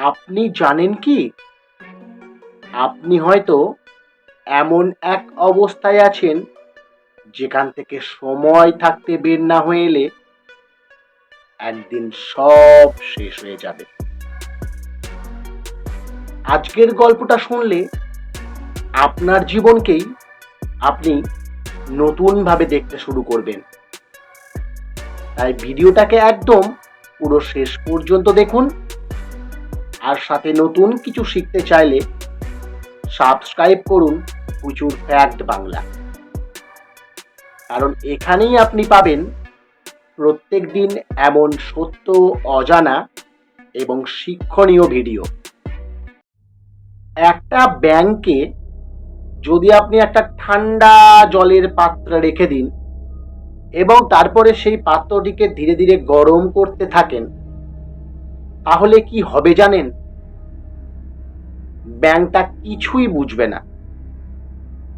আপনি জানেন কি? আপনি হয়তো এমন এক অবস্থায় আছেন যেখান থেকে সময় থাকতে বের না হয়ে এলে একদিন সব শেষ হয়ে যাবে। আজকের গল্পটা শুনলে আপনার জীবনকেই আপনি নতুনভাবে দেখতে শুরু করবেন। তাই ভিডিওটাকে একদম পুরো শেষ পর্যন্ত দেখুন। আর সাথে নতুন কিছু শিখতে চাইলে সাবস্ক্রাইব করুন প্রচুর ফ্যাক্ট বাংলা। কারণ এখানেই আপনি পাবেন প্রত্যেক দিন এমন সত্য, অজানা এবং শিক্ষণীয় ভিডিও একটা ব্যাংকে যদি আপনি একটা ঠান্ডা জলের পাত্র রেখে দিন এবং তারপরে সেই পাত্রটিকে ধীরে ধীরে গরম করতে থাকেন তাহলে কি হবে জানেন? ব্যাংকটা কিছুই বুঝবে না।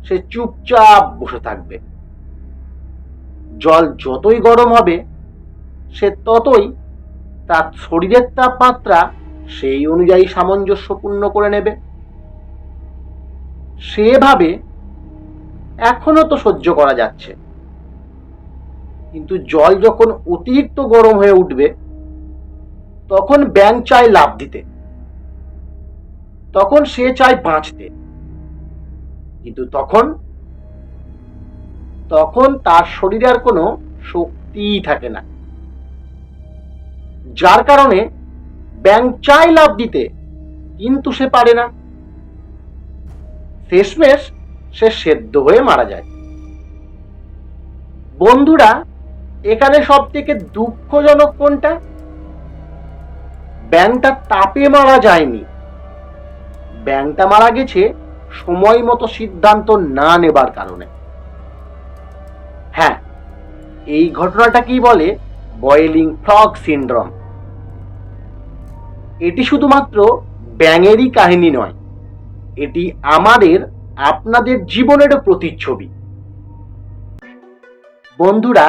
সে চুপচাপ বসে থাকবে। জল যতই গরম হবে, সে ততই তার শরীরের তাপমাত্রা সেই অনুযায়ী সামঞ্জস্যপূর্ণ করে নেবে। সেভাবে এখনও তো সহ্য করা যাচ্ছে। কিন্তু জল যখন অতিরিক্ত গরম হয়ে উঠবে তখন ব্যাংক চায় লাভ দিতে। তখন সে চায় বাঁচতে। কিন্তু তখন তখন তার শরীরে আর কোনো শক্তিই থাকে না। যার কারণে ব্যাংক চায় লাভ দিতে, কিন্তু সে পারে না। শেষমেশ সে সেদ্ধ হয়ে মারা যায়। বন্ধুরা, এখানে সব থেকে দুঃখজনক কোনটা? ব্যাংকটা তাপে মারা যায়নি। ব্যাংকটা মারা গেছে সময় মতো সিদ্ধান্ত না নেবার কারণে। হ্যাঁ এই ঘটনাটা কি বলে? Boiling frog syndrome. এটি শুধুমাত্র ব্যাঙেরই কাহিনী নয়, এটি আমাদের, আপনাদের জীবনেরও প্রতিচ্ছবি। বন্ধুরা,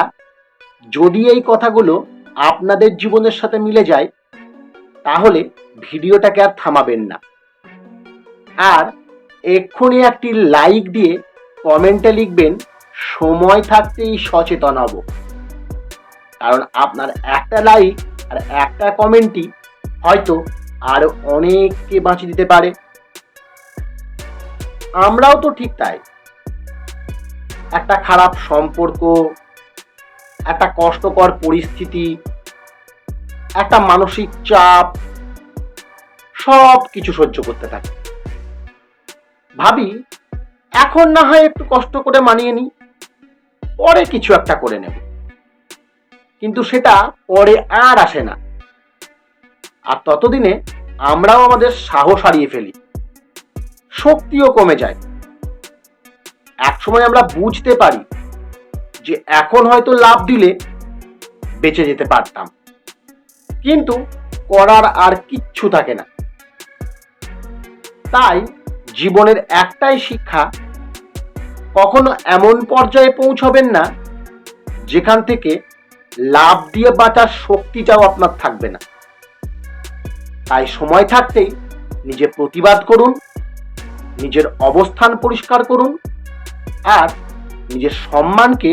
যদি এই কথাগুলো আপনাদের জীবনের সাথে মিলে যায় তাহলে ভিডিওটাকে আর থামাবেন না। আর এক্ষুনি একটি লাইক দিয়ে কমেন্টে লিখবেন, সময় থাকতেই সচেতন হব। কারণ আপনার একটা লাইক আর একটা কমেন্টই হয়তো আরও অনেককে বাঁচিয়ে দিতে পারে। আমরাও তো ঠিক তাই। একটা খারাপ সম্পর্ক, একটা কষ্টকর পরিস্থিতি একটা মানসিক চাপ সব কিছু সহ্য করতে থাকি। ভাবি, এখন না হয় একটু কষ্ট করে মানিয়ে নিই, পরে কিছু একটা করে নেব। কিন্তু সেটা পরে আর আসে না। আর ততদিনে আমরাও আমাদের সাহস হারিয়ে ফেলি। শক্তিও কমে যায়। একসময় আমরা বুঝতে পারি যে এখন হয়তো লাভ দিলে বেঁচে যেতে পারতাম। কিন্তু করার আর কিচ্ছু থাকে না। তাই জীবনের একটাই শিক্ষা, কখনো এমন পর্যায়ে পৌঁছবেন না, যেখান থেকে লাভ দিয়ে বাঁচার শক্তিটাও আপনার থাকবে না। তাই সময় থাকতেই নিজে প্রতিবাদ করুন, নিজের অবস্থান পরিষ্কার করুন, আর নিজের সম্মানকে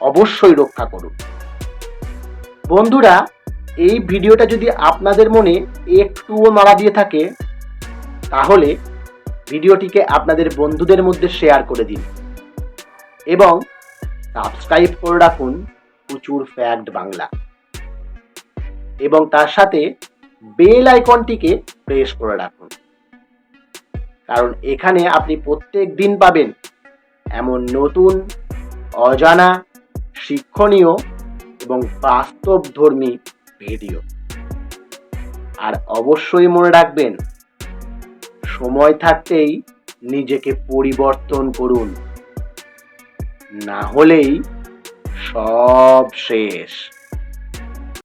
অবশ্যই রক্ষা করুন। বন্ধুরা এই ভিডিওটা যদি আপনাদের মনে একটুও নাড়া দিয়ে থাকে, তাহলে ভিডিওটিকে আপনাদের বন্ধুদের মধ্যে শেয়ার করে দিন এবং সাবস্ক্রাইব করে রাখুন প্রচুর ফ্যাক্ট বাংলা। এবং তার সাথে বেল আইকনটিকে প্রেস করে রাখুন। কারণ এখানে আপনি প্রত্যেক দিন পাবেন এমন নতুন, অজানা, শিক্ষণীয় এবং বাস্তবধর্মী ভিডিও। আর অবশ্যই মনে রাখবেন সময় থাকতেই নিজেকে পরিবর্তন করুন। না হলেই সব শেষ।